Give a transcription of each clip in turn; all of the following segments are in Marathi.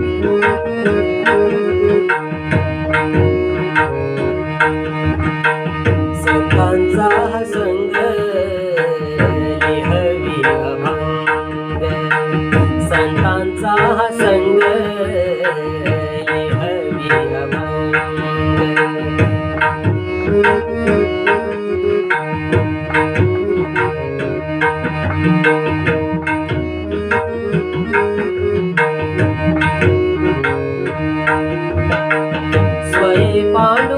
Thank you. स्वयंपालो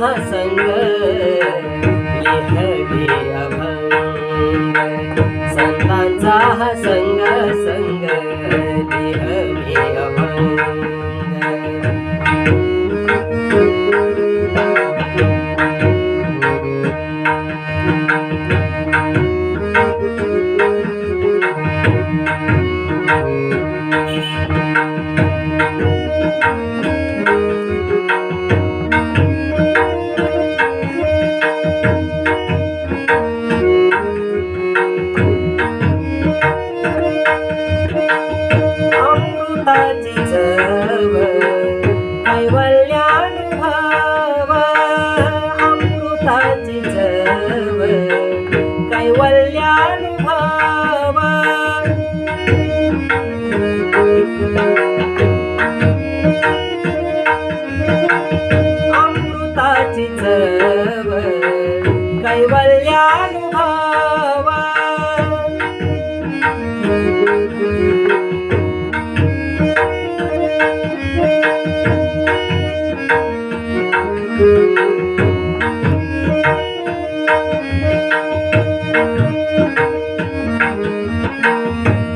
महासंग लेख भी अभंग संतांचा हा संग कैवल्यानुभवा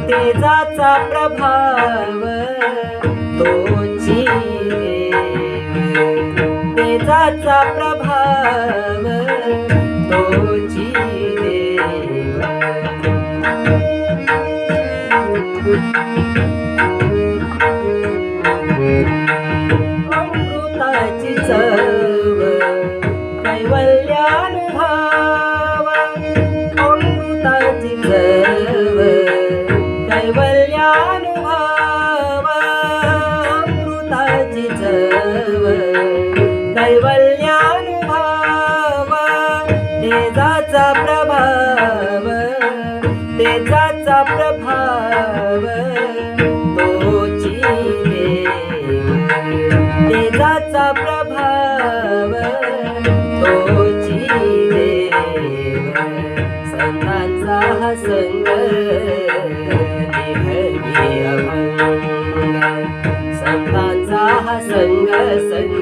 तेजाचा प्रभाव Thank you. तेजाचा प्रभाव तोची देव तेजाचा प्रभाव तोची देव संतांचा हा संग निहवी अभंग संतांचा हा संग संग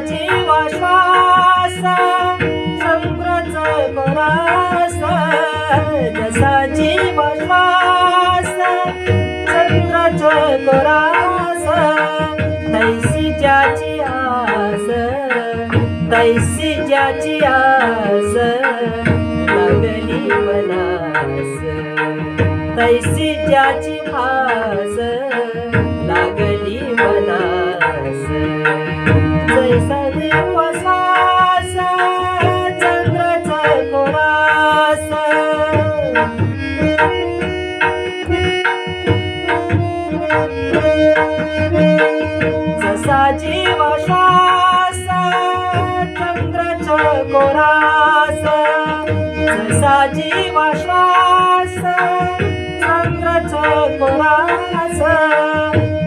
जीव श्वास चंद्रच कोरास जसा जीव श्वास चंद्रच कोरास जसा जीव श्वास चंद्रच तैसी ज्याची आस तैसी ज्याची आस लागली मनास तैसी ज्याची आस लागली मनास जैसा देव श्वास चंद्रच जसा जीव श्वास चंद्रच जसा जीव श्वास चंद्रच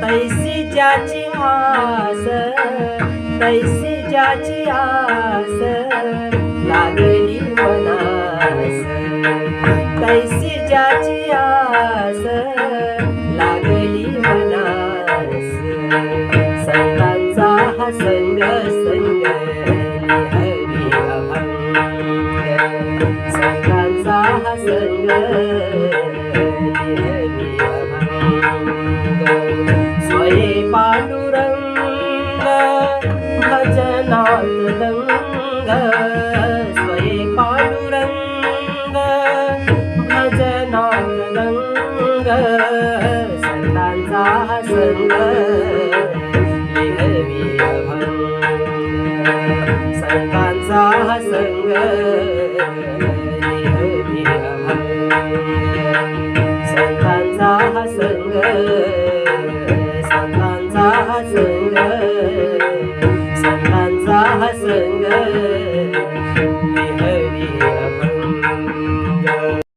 तैसी ज्याची आस तैसी ज्याची आस लागली मनास तैसी ज्याची आस लागली मनास संतांचा हा संग संग हवी अभंग। संतांचा हा संग हवी अभंग। स्वये पांडुरंग भजनात स्वये पांडुरंग भजनात संतांचा हा संग संतांचा संग.